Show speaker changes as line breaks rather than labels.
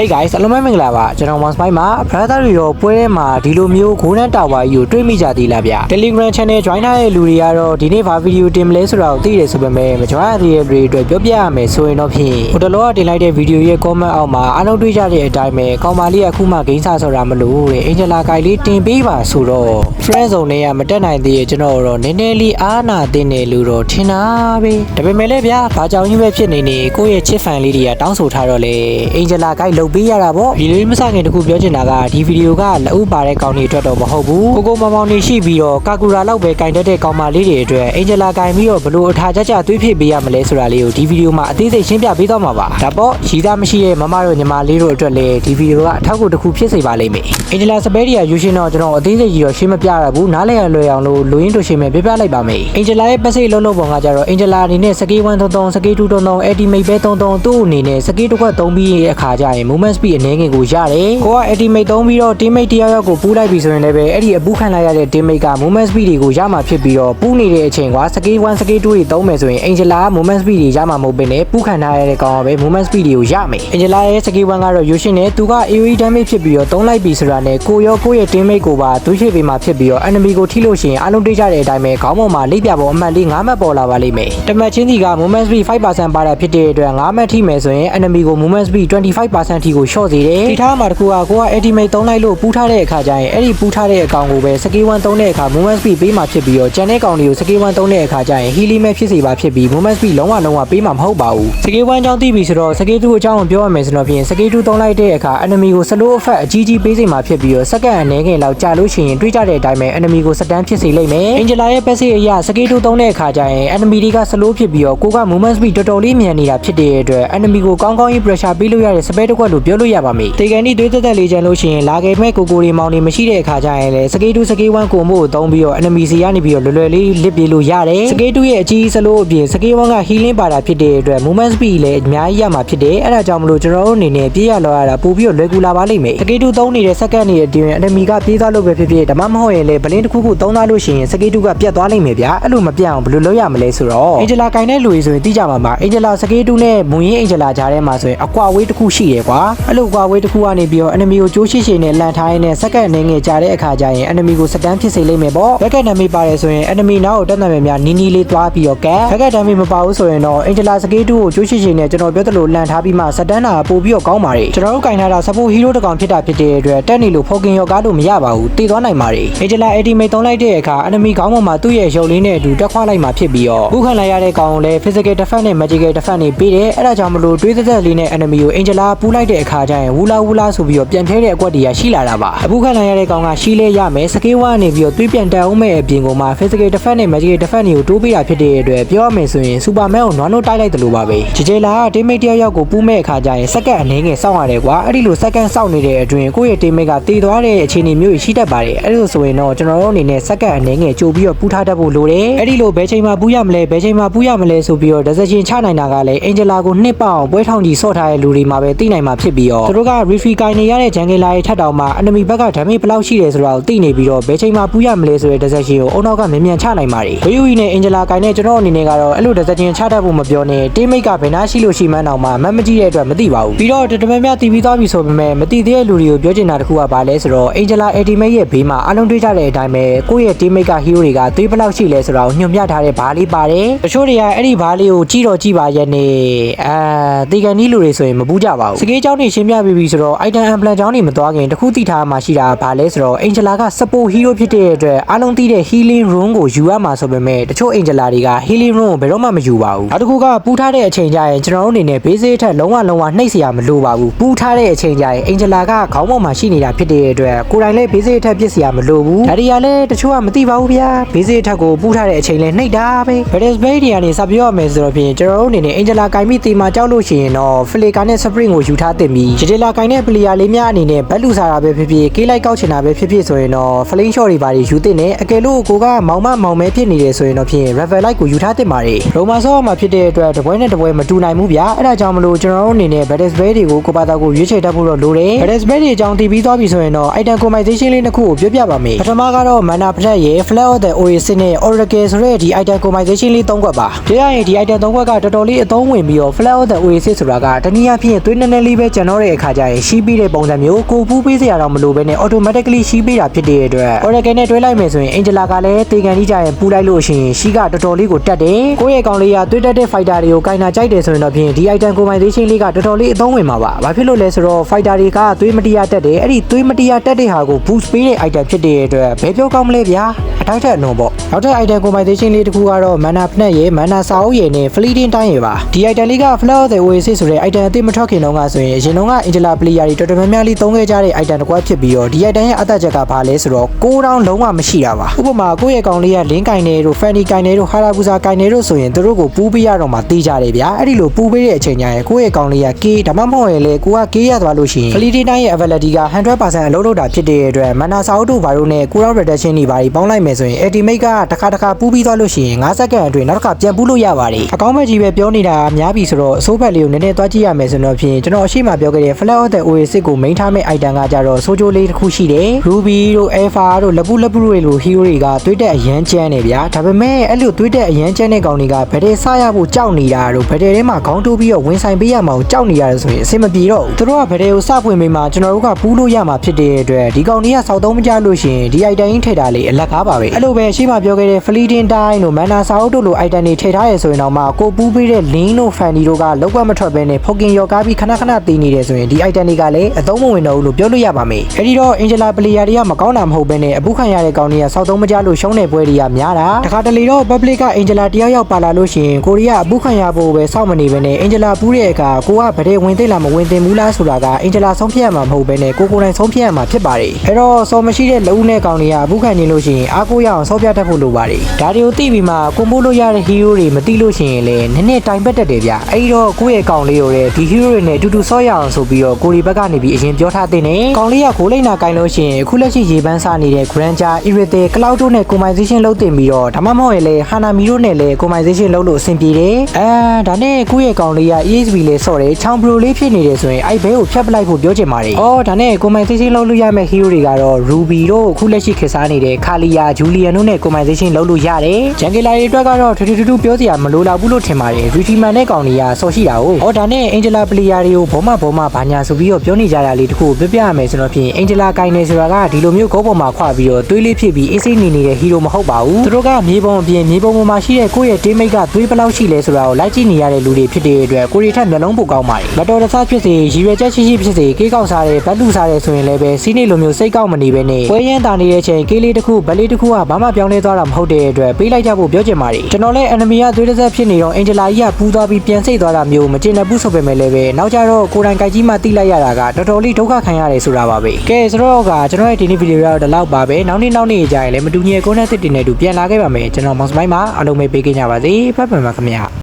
Hey guys အလုံးမဲမင်္ဂလာပါကျွန်တော် One Spy မှာ brother တွေရောပွဲထဲမှာဒီလိုမျိုး Golden Tower ကြီးကိုတွေ့မိကြသေးလားဗျ Telegram channel join ထားတဲ့လူတွေကတော့ဒီနေ့ဘာဗီဒီယိုတင်မလဲဆိုတာကိုသိတယ်ဆိုပေမဲ့မ join ရသေးတဲ့တွေအတွက်ပြောပြရမယ်ဆိုရင်တော့ဖြင့်ဟိုတလောကတင်လိုက်တဲ့ဗီဒီယိုရဲ့ comment အောက်မှာအားလုံးတွေ့ကြတဲ့အတိုင်းပဲကောင်မလေးကအခုမှဂိမ်းစားဆိုတာမလို့တဲ့ Angela ကိုင်လေးတင်ပေးပါဆိုတော့ friend zone နဲ့ကမတက်နိုင်သေးရဲ့ကျွန်တော်တော့နည်းနည်းလေးအားနာတင်တယ်လို့တော့ထင်တာပဲဒါပေမဲ့လည်းဗျာဘာကြောင့်ကြီးပဲဖြစ်နေနေကိုယ့်ရဲ့ချစ်ဖန်လေးတွေကတောင်းဆိုထားတော့လေ Angela ကိုင်လုတ်ပေးရတာပေါ့ဒီလိုမစခင်တခုပြောချင်တာကဒီဗီဒီယိုကလက်ဥပါတဲ့ကောင်တွေအတွက်တော့မဟုတ်ဘူးကိုကိုမောင်မောင်နေရှိပြီးတော့ကာကူရာလောက်ပဲကင်တတ်တဲ့ကောင်မလေးတွေအတွက် Angela ကင်ပြီးတော့ဘလို့အထာကြကြသွေးဖြစ်ပေးရမလဲဆိုတာလေးကိုဒီဗီဒီယိုမှာအသေးစိတ်ရှင်းပြပေးသွားမှာပါဒါပေါ့ရှိသားမရှိရဲ့မမတို့ညီမလေးတို့အတွက်လည်းဒီဗီဒီယိုကအထောက်အကူတစ်ခုဖြစ်စေပါလိမ့်မယ် Angela စပယ်ဒီယာယူရှင်တော့ကျွန်တော်အသေးစိတ်ကြီးတော့ရှင်းမပြရဘူးနားလည်ရလွယ်အောင်လို့လူရင်းတို့ရှင်းမယ်ပြပြလိုက်ပါမယ် Angela ရဲ့ပတ်စိတ်လုံးလုံးပုံကကြတော့ Angela အနေနဲ့စကေး133စကေး233 ultimate ပဲ33သူ့အနေနဲ့စကေးတစ်ခွက်သုံးပြီးရဲ့အခါကျရင် movement speed အနေငယ်ကိုရတယ်ကိုက ultimate သုံးပြီးတော့ teammate တယောက်ယောက်ကိုပူးလိုက်ပြီဆိုရင်လည်းပဲအဲ့ဒီအပူခံလိုက်ရတဲ့ teammate က movement speed တွေကိုရမှာဖြစ်ပြီးတော့ပူးနေတဲ့အချိန်ကစကေး1စကေး2တွေသုံးမယ်ဆိုရင် Angela က movement speed တွေရမှာမဟုတ်ဘဲနဲ့ပူးခံထားရတဲ့ကောင်ကပဲ movement speed တွေကိုရမယ် Angela ရဲ့စကေး1ကတော့ယူရှင်နဲ့သူက AoE damage ဖြစ်ပြီးတော့သုံးလိုက်ပြီဆိုတာနဲ့ကိုရောကိုရဲ့ teammate ကိုပါသွေးရှိပေးမှာဖြစ်ပြီးတော့ enemy ကိုထိလို့ရှိရင်အားလုံးတွေ့ကြတဲ့အတိုင်းပဲခေါင်းပေါ်မှာလိပ်ပြပေါ်အမှတ်လေး9မှတ်ပေါ်လာပါလိမ့်မယ်တမတ်ချင်းစီက movement speed 5%ပါတာဖြစ်တဲ့အတွက်9မှတ်ထိမယ်ဆိုရင် enemy ကို movement speed 25%ထိကို short စေတယ်ထိထားမှာတကူကကိုက ultimate သုံးလိုက်လို့ပူးထားတဲ့အခါကျရင်အဲ့ဒီပူးထားတဲ့အကောင်ကိုပဲ skill 1သုံးတဲ့အခါ movement speed ပေးမှာဖြစ်ပြီးတော့ကျန်တဲ့ကောင်တွေကို skill 1သုံးတဲ့အခါကျရင် healing မဲ့ဖြစ်စေပါဖြစ်ပြီး movement speed လုံးဝလုံးဝပေးမှာမဟုတ်ပါဘူး skill 1အကြောင်းသိပြီဆိုတော့ skill 2အကြောင်းကိုပြောရမယ်ဆိုတော့ဖြင့် skill 2သုံးလိုက်တဲ့အခါ enemy ကို slow effect အကြီးကြီးပေးစေမှာဖြစ်ပြီးတော့ second အနည်းငယ်လောက်ကြာလို့ရှိရင်တွေးကြတဲ့အတိုင်းပဲ enemy ကို stun ဖြစ်စေလိမ့်မယ် Angela ရဲ့ passive အရ skill 2သုံးတဲ့အခါကျရင် enemy တွေက slow ဖြစ်ပြီးတော့ကိုက movement speed တော်တော်လေးမြန်နေတာဖြစ်တဲ့အတွက် enemy ကိုကောင်းကောင်းကြီး pressure ပေးလို့ရတဲ့ spell တစ်ခွက်လို့ပြောလို့ရပါမယ်။တေကန်ဒီသွေးသက်သက်လေးချန်လို့ရှိရင်လာခဲ့မဲ့ကိုကိုရီမောင်နေမရှိတဲ့အခါကျရင်လည်း skill 2 skill 1ကိုမို့သုံးပြီးတော့ enemy စီကနေပြီးတော့လွယ်လွယ်လေးလစ်ပြေးလို့ရတယ်။ skill 2ရဲ့အကြီး slow အပြင် skill 1က healing ပါတာဖြစ်တဲ့အတွက် movement speed လည်းအများကြီးရမှာဖြစ်တယ်။အဲဒါကြောင့်မလို့ကျွန်တော်တို့အနေနဲ့ပြေးရလောရတာပို့ပြီးတော့လွယ်ကူလာပါလိမ့်မယ်။ skill 2သုံးနေတဲ့ second တွေအတွင်း enemy ကပြေးသွားလို့ပဲဖြစ်ဖြစ်ဒါမှမဟုတ်ရင်လည်း blink တစ်ခုခုသုံးသွားလို့ရှိရင် skill 2ကပြတ်သွားလိမ့်မယ်ဗျာ။အဲ့လိုမပြတ်အောင်ဘယ်လိုလုပ်ရမလဲဆိုတော့ Angela ကင်တဲ့လူတွေဆိုရင်သိကြမှာပါ Angela skill 2နဲ့မွန်ရင် Angela ကြားထဲမှာဆိုရင်အကွာဝေးတစ်ခုရှိတယ်ကွာ။အဲ့လိုအကွာဝေးတစ်ခုကနေပြီးတော့ enemy ကိုကြိုးရှိရှိနဲ့လန်ထားရင်းနဲ့ second အနေငယ်ကြားတဲ့အခါကျရင် enemy ကို stun ဖြစ်စေလိမ့်မယ်ပေါ့။ backup damage ပါတယ်ဆိုရင် enemy နောက်ကိုတက်နိုင်မယ်များနီးနီးလေးသွားပြီးတော့ကဲ backup damage မပါဘူးဆိုရင်တော့ Angela skill 2ကိုကြိုးရှိရှိနဲ့ကျွန်တော်ပြောသလိုလန်ထားပြီးမှ stun တာပို့ပြီးတော့ကောင်းပါတယ်ကျွန်တော်တို့ကင်ထားတာ support hero တစ်ကောင်ဖြစ်တာဖြစ်တဲ့အတွက်တက်နေလို့ focus ရောကားလို့မရပါဘူးတည်သွားနိုင်ပါတယ် Angela ultimate သုံးလိုက်တဲ့အခါ enemy ခေါင်းပေါ်မှာသူ့ရဲ့ရုပ်လေးနဲ့အတူတက်ခွာလိုက်မှာဖြစ်ပြီးတော့ခုခံလိုက်ရတဲ့ကောင်ကိုလည်း physical defense နဲ့ magical defense တွေပေးတယ်အဲ့ဒါကြောင့်မလို့တွေးသက်သက်လေးနဲ့ enemy ကို Angela ပူးလိုက်တဲ့အခါကျရင်ဝူလာဝူလာဆိုပြီးတော့ပြန်ထဲတဲ့အကွက်တွေကရှိလာတာပါအခုခံလိုက်ရတဲ့ကောင်ကရှိလဲရမယ် skill 1နေပြီးတော့တွေးပြန်တက်အောင်မဲ့အပြင်ကောင်မှာ physical defense နဲ့ magical defense တွေကိုတိုးပေးတာဖြစ်တဲ့အတွက်ပြောရမယ်ဆိုရင် superman ကိုနွားနိုးတိုက်လိုက်တယ်လို့ပါပဲကြကြလာက teammate တယောက်ယောက်ကိုပူးမဲ့အခါကျရင် second အနေငယ်စောင့်ရတယ်ကွာအဲ့ဒီလို second စောင့်နေတဲ့အတွင်းကိုယ့်ရဲ့ teammate ကတည်သွားတဲ့အခြေအနေမျိုးရှိတတ်ပါတယ်အဲ့လိုဆိုရင်တော့ကျွန်တော်တို့အနေနဲ့ second အနေငယ်ကြိုပြီးတော့ပူးထားတတ်ဖို့လိုတယ်အဲ့ဒီလိုဘယ်ချိန်မှာပူးရမလဲဘယ်ချိန်မှာပူးရမလဲဆိုပြီးတော့ decision ချနိုင်တာကလည်း Angela ကိုနှစ်ပေါအောင်ပွဲထောင်ကြီးဆော့ထားတဲ့လူတွေမှာပဲသိနိုင်မှာဖြစ်ပြီးတော့သူတို့က referee ကိုင်နေရတဲ့ jungle ရဲ့ထက်တောင်မှ enemy ဘက်က damage ဘယ်လောက်ရှိတယ်ဆိုတာကိုသိနေပြီးတော့ဘယ်ချိန်မှာပူးရမလဲဆိုတဲ့ decision ကိုအုံနောက်ကမြန်မြန်ချနိုင်ပါတယ်။ VUE နဲ့ Angela ကိုင်နဲ့ကျွန်တော်အနေနဲ့ကတော့အဲ့လို decision ချတတ်ဖို့မပြောနဲ့ teammate ကဘယ်နှရှိလို့ရှိမှန်းတော့မှမမကြည့်တဲ့အတွက်မသိပါဘူး။ပြီးတော့တတမများတည်ပြီးသွားပြီဆိုပေမဲ့မတည်သေးတဲ့လူတွေကိုပြောချင်တာတခုကဘာလဲဆိုတော့ Angela ultimate ရဲ့ဘေးမှာအလုံးတွေးကြတဲ့အတိုင်းပဲကိုယ့်ရဲ့ teammate က hero တွေကသွေးဘယ်လောက်ရှိလဲဆိုတာကိုညွှန်ပြထားတဲ့ဘားလေးပါတယ်။တချို့တွေကအဲ့ဒီဘားလေးကိုကြည့်တော့ကြည့်ပါရဲ့နဲ့အာတေကန်နီးလူတွေဆိုရင်မပူးကြပါဘူး။စကေးเကြောင်းနေရှင်းပြပေးပြီးဆိုတော့ item emblem ကြောင်းနေမသွားခင်တခုသိထားမှရှိတာဗာလဲဆိုတော့ Angela က support hero ဖြစ်တဲ့အတွက်အားလုံးသိတဲ့ healing rune ကိုယူရမှာဆိုပေမဲ့တချို့ Angela တွေက healing rune ကိုဘယ်တော့မှမယူပါဘူးနောက်တစ်ခုကပူထားတဲ့အချိန်ကျရင်ကျွန်တော်တို့အနေနဲ့ base ထက်လုံးဝလုံးဝနှိပ်စရာမလိုပါဘူးပူထားတဲ့အချိန်ကျရင် Angela ကခေါင်းပေါ်မှာရှိနေတာဖြစ်တဲ့အတွက်ကိုယ်တိုင်လည်း base ထက်ပြစ်စရာမလိုဘူးဒါတွေကလည်းတချို့ကမသိပါဘူးဗျာ base ထက်ကိုပူထားတဲ့အချိန်လည်းနှိပ်တာပဲ Badass Bay တွေကနေစပြောရမယ်ဆိုတော့ဖြင့်ကျွန်တော်တို့အနေနဲ့ Angela ကင်ပြီးတေမာကြောက်လို့ရှိရင်တော့ Flicker နဲ့ Spring ကိုယူထားတင်ပြီး Jadela ကင်တဲ့ player လေးများအနေနဲ့ဘက်လူစားတာပဲဖြစ်ဖြစ်ကေးလိုက်ကောက်ချင်တာပဲဖြစ်ဖြစ်ဆိုရင်တော့ Flame Shot တွေပါယူတင်တယ်အကယ်လို့ကိုကမောင်မမောင်မဲဖြစ်နေတယ်ဆိုရင်တော့ဖြင့် Ravel Light ကိုယူထားတင်ပါတယ်။ Roma ဆော့မှာဖြစ်တဲ့အတွက်တပွဲနဲ့တပွဲမတူနိုင်ဘူးဗျာအဲ့ဒါကြောင့်မလို့ကျွန်တော်တို့အနေနဲ့ British Bay တွေကိုကိုပါတာကိုရွေးချယ်တတ်ဖို့တော့လိုတယ်။ British Bay တွေအကြောင်းတည်ပြီးသွားပြီဆိုရင်တော့ item customization လေးတစ်ခုကိုပြောပြပါမယ်။ပထမကတော့ Mana Protect ရဲ့ Flash of the Oasis နဲ့ Oracle ဆိုတဲ့ဒီ item customization လေး၃ခွက်ပါ။ပြောရရင်ဒီ item ၃ခွက်ကတော်တော်လေးအသုံးဝင်ပြီးတော့ Flash of the Oasis ဆိုတာကတနည်းအားဖြင့်သွေးနည်းနည်းလေးပဲကျွန်တော်ရဲ့အခါကျရင်ရှိပြီးတဲ့ပုံစံမျိုးကိုပူးပေးစရာတော့မလိုဘဲနဲ့ automatically ရှိပေးတာဖြစ်တဲ့အတွက် Oracle နဲ့တွဲလိုက်မယ်ဆိုရင် Angela ကလည်းတေကန်ကြီးကြရင်ပူးလိုက်လို့ရှိရင်ရှိကတော်တော်လေးကိုတက်တယ်ကိုယ့်ရဲ့ကောင်လေးကတွေ့တက်တဲ့ fighter တွေကိုကင်နာကြိုက်တယ်ဆိုရင်တော့ဖြင့်ဒီ item customization လေးကတော်တော်လေးအသုံးဝင်မှာပါဘာဖြစ်လို့လဲဆိုတော့ fighter တွေကသွေးမတရားတက်တယ်အဲ့ဒီသွေးမတရားတက်တဲ့ဟာကို boost ပေးတဲ့ item ဖြစ်တဲ့အတွက်ဘယ်ပြောကောင်းမလဲဗျာအထိုက်ထက်အနှုံပေါ့နောက်ထပ် item customization လေးတစ်ခုကတော့ mana ဖနက်ရယ် mana စာအုပ်ရယ်နဲ့ fleeting တိုင်းရယ်ပါဒီ item လေးက flower of the oasis ဆိုတဲ့ item အသစ်မထွက်ခင်တုန်းကဆိုရင်အရင်တုန်းက Angela player တွေတော်တော်များများလေးသုံးခဲ့ကြတဲ့ item တစ်ခုဖြစ်ပြီးတော့ဒီ item ရဲ့အသက်ချက်ကဘာလဲဆိုတော့6တောင်းလုံးဝမရှိတာပါဥပမာကိုယ့်ရဲ့ကောင်လေးက link ကင်နေတို့ fanny ကင်နေတို့ harabusa ကင်နေတို့ဆိုရင်သူတို့ကိုပူးပေးရတော့မှတေးကြတယ်ဗျာအဲ့ဒီလိုပူးပေးတဲ့အချိန်ကျရင်ကိုယ့်ရဲ့ကောင်လေးက K ဒါမှမဟုတ်ရင်လေကိုက K ရသွားလို့ရှိရင် fleeting တိုင်းရဲ့ ability က100%အလုပ်လုပ်တာဖြစ်တဲ့အတွက် mana စာအုပ်တို့ဘာလို့နဲ့ cooldown reduction တွေဘာတွေပေါင်းလိုက်မယ်ဆိုရင် ultimate ကတစ်ခါတစ်ခါပူးပြီးသွားလို့ရှိရင်9စက္ကန့်အတွင်းနောက်တစ်ခါပြန်ပူးလို့ရပါတယ်အကောင်းမဲ့ကြီးပဲပြောနေတာများပြီဆိုတော့အစိုးဖက်လေးကိုနည်းနည်းသွားကြည့်ရမယ်ဆိုတော့ဖြင့်ကျွန်တော်အရှိမပြောခဲ့တဲ့ Flag of the Oasis ကို main ထားမဲ့ item ကကြတော့ဆိုဂျိုလေးတစ်ခုရှိတယ် Ruby တို့ Alpha တို့လပူလပူတွေလို hero တွေကသွေးတက်အရန်ကျန်းနေဗျာဒါပေမဲ့အဲ့လိုသွေးတက်အရန်ကျန်းတဲ့ကောင်တွေကဘယ်တဲ့စရဖို့ကြောက်နေတာတို့ဘယ်တဲ့ထဲမှာခေါင်းတိုးပြီးတော့ဝင်ဆိုင်ပေးရမှာကိုကြောက်နေရတယ်ဆိုရင်အဆင်မပြေတော့ဘူးသူတို့ကဘယ်တဲ့ကိုစပွင့်ပေးမှာကျွန်တော်တို့ကပူးလို့ရမှာဖြစ်တဲ့အတွက်ဒီကောင်တွေကစောက်သုံးမကြလို့ရှိရင်ဒီ item ကြီးထည့်တာလေအလက်ကားပါပဲအဲ့လိုပဲအရှိမပြောခဲ့တဲ့ fleeting time တို့ mana စာအုပ်တို့လို item တွေထည့်ထားရဆိုရင်တော့မှကိုပူးပေးတဲ့ link တို့ fanny တို့ကလောက်ွက်မထွက်ဘဲနဲ့ဖောက်ကင်ရော်ကားပြီးခဏခဏတည်နေတယ်ဆိုရင်ဒီ item တွေကလည်းအသုံးမဝင်တော့ဘူးလို့ပြောလို့ရပါမယ်အဲ့ဒီတော့ Angela player တွေကမကောင်းတာမဟုတ်ဘဲနဲ့အပူခံရတဲ့ကောင်တွေကစောက်သုံးမကြလို့ရှုံးတဲ့ပွဲတွေကများတာတခါတလေတော့ public က Angela တယောက်ယောက်ပါလာလို့ရှိရင်ကိုရီးယားအပူခံရဖို့ပဲစောင့်မနေဘဲနဲ့ Angela ပူးတဲ့အခါကိုကဗတဲ့ဝင်သိလားမဝင်သိဘူးလားဆိုတာက Angela ဆုံးဖြတ်ရမှာမဟုတ်ဘဲနဲ့ကိုကိုယ်တိုင်ဆုံးဖြတ်ရမှာဖြစ်ပါတယ်အဲ့တော့စော်မရှိတဲ့လူနဲ့ကောင်တွေကအပူခံနေလို့ရှိရင်အားကိုးရအောင်စောပြတတ်ဖို့လိုပါတယ်ဒါတွေကိုသိပြီးမှကိုမိုးလို့ရတဲ့ hero တွေမသိလို့ရှိရင်လည်းနည်းနည်းတိုင်ပတ်တတ်တယ်ဗျအဲ့ဒီတော့ကိုယ့်ရဲ့ကောင်လေးကိုလည်းဒီ hero တွေနဲ့အတူတူဆော့ရအောင်ဆိုပြီးတော့ကိုရီဘက်ကနေပြီးအရင်ပြောထားတဲ့နဲ့ကောင်လေးကခိုးလိမ့်နာကင်လို့ရှိရင်အခုလက်ရှိရေပန်းစားနေတဲ့ Granger Irate Cloud တို့နဲ့ customization လုပ်တင်ပြီးတော့ဒါမှမဟုတ်ရင်လည်း Hanami တို့နဲ့လည်း customization လုပ်လို့အဆင်ပြေတယ်အဲဒါနဲ့ကိုယ့်ရဲ့ကောင်လေးက EXP လေးဆော့တယ်ချောင်း pro လေးဖြစ်နေတယ်ဆိုရင်အဲ့ဘဲကိုဖြတ်ပလိုက်ဖို့ပြောချင်ပါတယ်အော်ဒါနဲ့ customization လုပ်လို့ရမယ့် hero တွေကတော့ Ruby တို့အခုလက်ရှိခေတ်စားနေတဲ့ Kalia Julian တို့နဲ့ customization လုပ်လို့ရတယ်ဂျန်ကီလာတွေအတွက်ကတော့ထူးထူးထူးပြောစရာမလိုတော့ဘူးလို့ထင်ပါတယ် Ritiman နဲ့ကောင်တွေကဆော့ရှိတာ哦အော်ဒါနဲ့ Angela player တွေကိုဘောမဘောမဘာညာဆိုပြီးတော့ပြောနေကြတာလေးတခုကိုပြပြရမယ်ဆိုတော့ဖြင့် Angela ကိုင်းနေဆိုတာကဒီလိုမျိုးဂုတ်ပေါ်မှာခွာပြီးတော့သွေးလေးဖြစ်ပြီးအေးစိနေနေတဲ့ hero မဟုတ်ပါဘူးသူတို့ကမြေပုံအပြင်မြေပုံပေါ်မှာရှိတဲ့ကိုယ့်ရဲ့ teammate ကသွေးဘယ်လောက်ရှိလဲဆိုတာကိုလိုက်ကြည့်နေရတဲ့လူတွေဖြစ်တဲ့အတွက်ကိုရီထက်မျက်လုံးပိုကောင်းပါတယ်မတော်တဆဖြစ်စေရည်ရွယ်ချက်ရှိရှိဖြစ်စေကေးကောက်စားတဲ့ဗတ်လူစားတဲ့ဆိုရင်လည်းပဲစီးနေလိုမျိုးစိတ်ကောက်မနေပဲနဲ့ပွဲရမ်းတာနေတဲ့အချိန်ကေးလေးတစ်ခုဗတ်လေးတစ်ခုကဘာမှပြောင်းလဲသွားတာမဟုတ်တဲ့အတွက်ပေးလိုက်ကြဖို့ပြောချင်ပါတယ်ကျွန်တော်လည်း enemy ကသွေးတစ်ဆက်ဖြစ်နေတော့ Angela ကြီးကပူးသွားပြီးပြန်စိတ်သွားတာမျိုးမကျင်တဲ့ဘူးဆိုပေမဲ့လည်းပဲနောက်ကြတော့ကိုယ်တိုင်ကြိုက်ကြီးမှတိလိုက်ရတာကတော်တော်လေးဒုက္ခခံရတယ်ဆိုတာပါပဲကဲဆိုတော့ကကျွန်တော်ရဲ့ဒီနေ့ဗီဒီယိုကတော့ဒီလောက်ပါပဲနောက်နေ့နောက်နေ့ကြာရင်လည်းမတူညီတဲ့ကိုယ်နဲ့သစ်တင်နေတူပြန်လာခဲ့ပါမယ်ကျွန်တော်မောင်စမိုင်းမှာအားလုံးပဲပေးကြပါစေဖတ်ပါမှာခင်ဗျာ